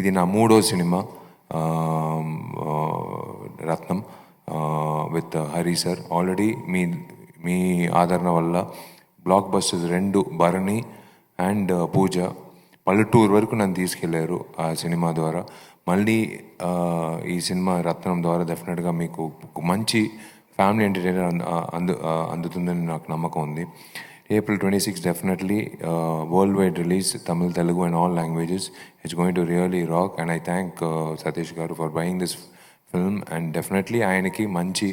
ఇది నా మూడో cinema Ratnam with Hari sir. Already మీ మీ ఆదరణ వల్ల బ్లాక్ బస్టర్స్ రెండు భరణి అండ్ పూజ పల్లెటూరు వరకు నన్ను తీసుకెళ్ళారు ఆ సినిమా ద్వారా. మళ్ళీ ఈ సినిమా రత్నం ద్వారా డెఫినెట్గా మీకు మంచి ఫ్యామిలీ ఎంటర్టైనర్ అందు అందు అందుతుందని నాకు నమ్మకం ఉంది. April twenty six definitely world wide release Tamil Telugu and all languages it's going to really rock and I thank Satish garu for buying this film and definitely ఆయనకి మంచి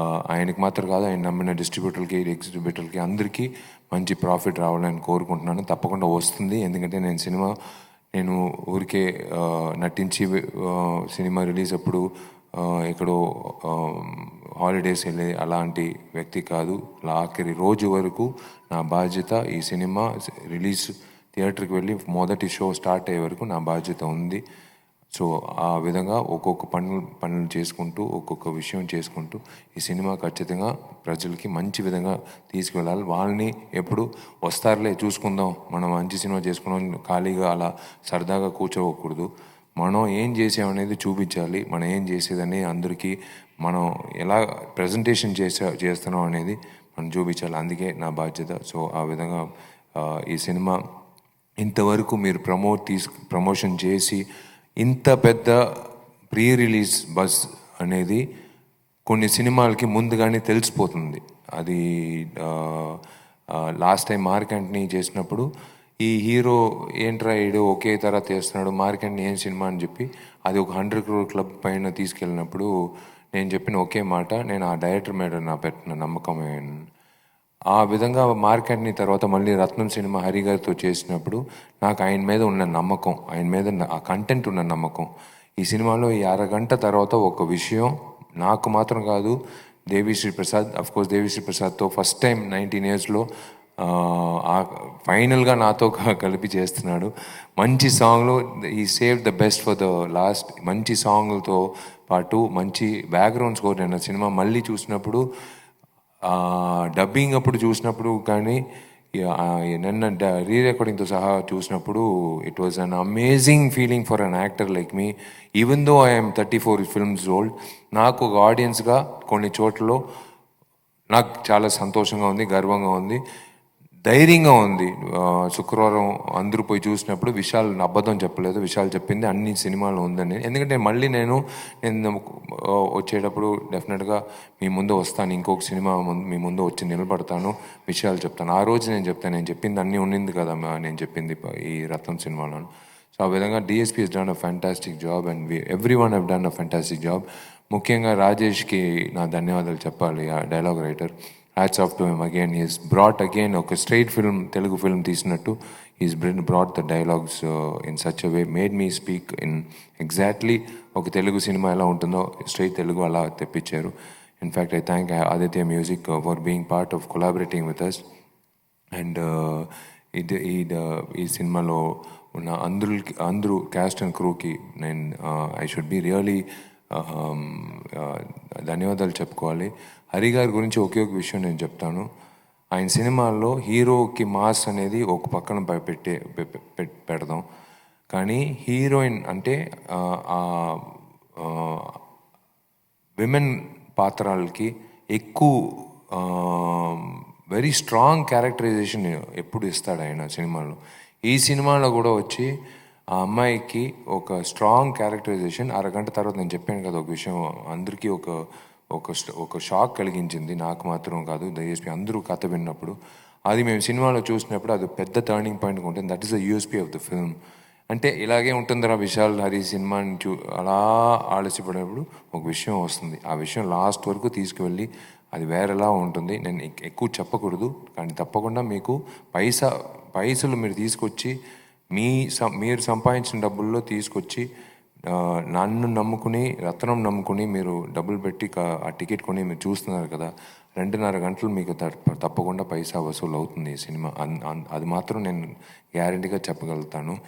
uh, ఆయనకి మాత్రం కాదు ఆయన నమ్మిన డిస్ట్రిబ్యూటర్కి ఎగ్జిబ్యూటర్కి అందరికీ మంచి ప్రాఫిట్ రావాలని కోరుకుంటున్నాను. తప్పకుండా వస్తుంది. ఎందుకంటే నేను సినిమా నేను ఊరికే uh, నటించి uh, సినిమా రిలీజ్ అప్పుడు ఎక్కడో హాలిడేస్ వెళ్ళే అలాంటి వ్యక్తి కాదు. ఆఖరి రోజు వరకు నా బాధ్యత ఈ సినిమా రిలీజ్ థియేటర్కి వెళ్ళి మొదటి షో స్టార్ట్ అయ్యే వరకు నా బాధ్యత ఉంది. సో ఆ విధంగా ఒక్కొక్క పనులు పనులు చేసుకుంటూ ఒక్కొక్క విషయం చేసుకుంటూ ఈ సినిమా ఖచ్చితంగా ప్రజలకి మంచి విధంగా తీసుకువెళ్ళాలి వాళ్ళని ఎప్పుడు వస్తారులే చూసుకుందాం. మనం మంచి సినిమా చేసుకున్నాం ఖాళీగా అలా సరదాగా కూర్చోకూడదు. మనం ఏం చేసామనేది చూపించాలి. మనం ఏం చేసేదని అందరికీ మనం ఎలా ప్రజెంటేషన్ చేసా చేస్తున్నాం అనేది మనం చూపించాలి. అందుకే నా బాధ్యత. సో ఆ విధంగా ఈ సినిమా ఇంతవరకు మీరు ప్రమోట్ తీసు ప్రమోషన్ చేసి ఇంత పెద్ద ప్రీ రిలీజ్ బస్ అనేది కొన్ని సినిమాలకి ముందుగానే తెలిసిపోతుంది. అది లాస్ట్ టైం మార్క్ యాంటనీ చేసినప్పుడు ఈ హీరో ఏంట్రా ఈడు ఒకే తర తీస్తున్నాడు మార్కెట్ని ఏం సినిమా అని చెప్పి అది ఒక హండ్రెడ్ క్రోర్ క్లబ్ పైన తీసుకెళ్ళినప్పుడు నేను చెప్పిన ఒకే మాట నేను ఆ డైరెక్టర్ మీద నా పెట్టిన నమ్మకం ఆ విధంగా మార్కెట్ని తర్వాత మళ్ళీ రత్నం సినిమా హరి గారితో చేసినప్పుడు నాకు ఆయన మీద ఉన్న నమ్మకం ఆయన మీద ఆ కంటెంట్ ఉన్న నమ్మకం. ఈ సినిమాలో ఈ అరగంట తర్వాత ఒక విషయం నాకు మాత్రం కాదు దేవిశ్రీ ప్రసాద్ అఫ్ కోర్స్ దేవిశ్రీ ప్రసాద్తో ఫస్ట్ టైం నైన్టీన్ ఇయర్స్లో ఫైనల్గా నాతో కలిపి చేస్తున్నాడు. మంచి సాంగ్లు ఈ save the best for the last. మంచి సాంగ్లతో పాటు మంచి బ్యాక్గ్రౌండ్ స్కోర్ నేను సినిమా మళ్ళీ చూసినప్పుడు డబ్బింగ్ అప్పుడు చూసినప్పుడు కానీ నిన్న రీ రికార్డింగ్తో సహా చూసినప్పుడు it was an amazing feeling for an actor like me. Even though I'm thirty four films old నాకు ఒక ఆడియన్స్గా కొన్ని చోట్లలో నాకు చాలా సంతోషంగా ఉంది గర్వంగా ఉంది. ధైర్యంగా ఉంది. శుక్రవారం అందరూ పోయి చూసినప్పుడు విశాల్ అబద్ధం చెప్పలేదు. విశాల్ చెప్పింది అన్ని సినిమాలు ఉందని. ఎందుకంటే మళ్ళీ నేను నేను వచ్చేటప్పుడు డెఫినెట్గా మీ ముందు వస్తాను. ఇంకొక సినిమా ముందు మీ ముందు వచ్చి నిలబడతాను. విషయాలు చెప్తాను. ఆ రోజు నేను చెప్తాను. నేను చెప్పింది అన్నీ ఉండింది కదా నేను చెప్పింది ఈ రత్నం సినిమాలో. సో ఆ విధంగా DSP he's done a fantastic job and we every one have done a fantastic job ముఖ్యంగా రాజేష్కి నా ధన్యవాదాలు చెప్పాలి ఆ dialogue writer hats off to him again he's brought again ఒక స్ట్రైట్ ఫిల్మ్ తెలుగు ఫిల్మ్ తీసినట్టు. Is Brin brought the dialogues in such a way made me speak in exactly ఒక Telugu cinema ఎలా ఉంటుందో స్ట్రైట్ తెలుగు అలా తెప్పించారు. In fact I thank Aditya Music for being part of collaborating with us and ఇది ఈ ఈ సినిమాలో ఉన్న అందరికి అందరూ క్యాస్ట్ అండ్ క్రూకి నేను ఐ షుడ్ బి రియలీ ధన్యవాదాలు చెప్పుకోవాలి. హరి గారి గురించి ఒకే ఒక విషయం నేను చెప్తాను. ఆయన సినిమాల్లో హీరోకి మాస్ అనేది ఒక పక్కన పెట్టే పె- పెడదాం. కానీ హీరోయిన్ అంటే ఆ, విమెన్ పాత్రలకి ఎక్కువ వెరీ స్ట్రాంగ్ క్యారెక్టరైజేషన్ ఎప్పుడు ఇస్తాడు ఆయన సినిమాలో. ఈ సినిమాలో కూడా వచ్చి ఆ అమ్మాయికి ఒక స్ట్రాంగ్ క్యారెక్టరైజేషన్ అరగంట తర్వాత నేను చెప్పాను కదా ఒక విషయం. అందరికీ ఒక ఒక ఒక షాక్ కలిగించింది. నాకు మాత్రం కాదు దయచేసి అందరూ కథ విన్నప్పుడు. అది మేము సినిమాలో చూసినప్పుడు అది పెద్ద టర్నింగ్ పాయింట్ ఉంటుంది. That is the USP of the film అంటే ఇలాగే ఉంటుందిరా విశాల్ హరి సినిమాని చూ అలా ఆలస్యపడినప్పుడు ఒక విషయం వస్తుంది. ఆ విషయం లాస్ట్ వరకు తీసుకువెళ్ళి అది వేరేలా ఉంటుంది. నేను ఎక్కువ చెప్పకూడదు. కానీ తప్పకుండా మీకు పైసా పైసలు మీరు తీసుకొచ్చి మీ మీరు సంపాదించిన డబ్బుల్లో తీసుకొచ్చి నన్ను నమ్ముకుని రత్నం నమ్ముకుని మీరు డబ్బులు పెట్టి ఆ టికెట్ కొని మీరు చూస్తున్నారు కదా రెండున్నర గంటలు మీకు తప్ప- తప్పకుండా పైసా వసూలు అవుతుంది ఈ సినిమా. అన్- అది మాత్రం నేను గ్యారంటీగా చెప్పగలుగుతాను.